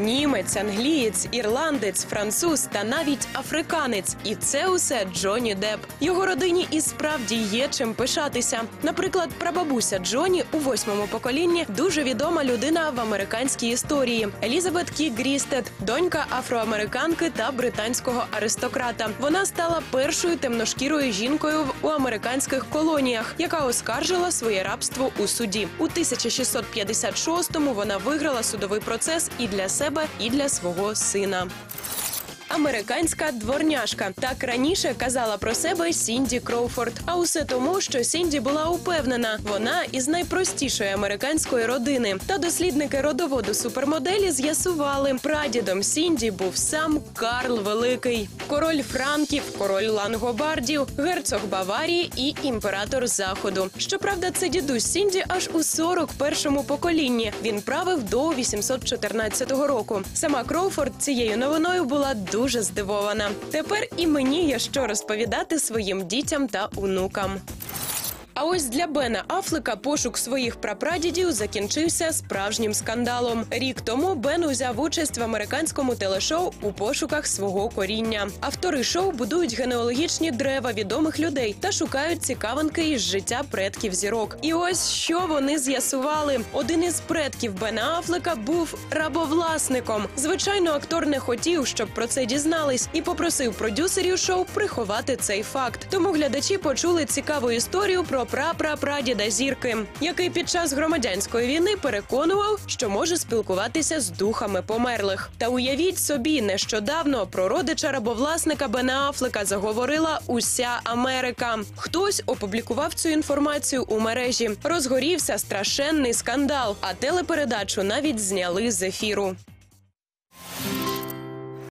німець, англієць, ірландець, француз та навіть африканець. І це усе Джонні Депп. Його родині і справді є чим пишатися. Наприклад, прабабуся Джонні у восьмому поколінні дуже відома людина в американській історії. Елізабет Кі Грістед, донька афроамериканки та британського аристократа. Вона стала першою темношкірою жінкою у американських колоніях, яка оскаржила своє рабство у суді. У 1656-му вона виграла судовий процес і для себе, і для свого сина. Американська дворняжка так раніше казала про себе Сінді Кроуфорд. А усе тому, що Сінді була упевнена, вона із найпростішої американської родини. Та дослідники родоводу супермоделі з'ясували, прадідом Сінді був сам Карл Великий, король Франків, король Лангобардів, герцог Баварії і імператор Заходу. Щоправда, це дідусь Сінді аж у 41-му поколінні. Він правив до 814 року. Сама Кроуфорд цією новиною була дуже здивована. Тепер і мені є що розповідати своїм дітям та онукам. А ось для Бена Афлека пошук своїх прапрадідів закінчився справжнім скандалом. Рік тому Бен узяв участь в американському телешоу у пошуках свого коріння. Автори шоу будують генеалогічні дерева відомих людей та шукають цікавинки із життя предків зірок. І ось що вони з'ясували: один із предків Бена Афлека був рабовласником. Звичайно, актор не хотів, щоб про це дізнались, і попросив продюсерів шоу приховати цей факт. Тому глядачі почули цікаву історію про прапрапрадіда зірки, який під час громадянської війни переконував, що може спілкуватися з духами померлих. Та уявіть собі, нещодавно про родича рабовласника Бена Афлека заговорила уся Америка. Хтось опублікував цю інформацію у мережі. Розгорівся страшенний скандал, а телепередачу навіть зняли з ефіру.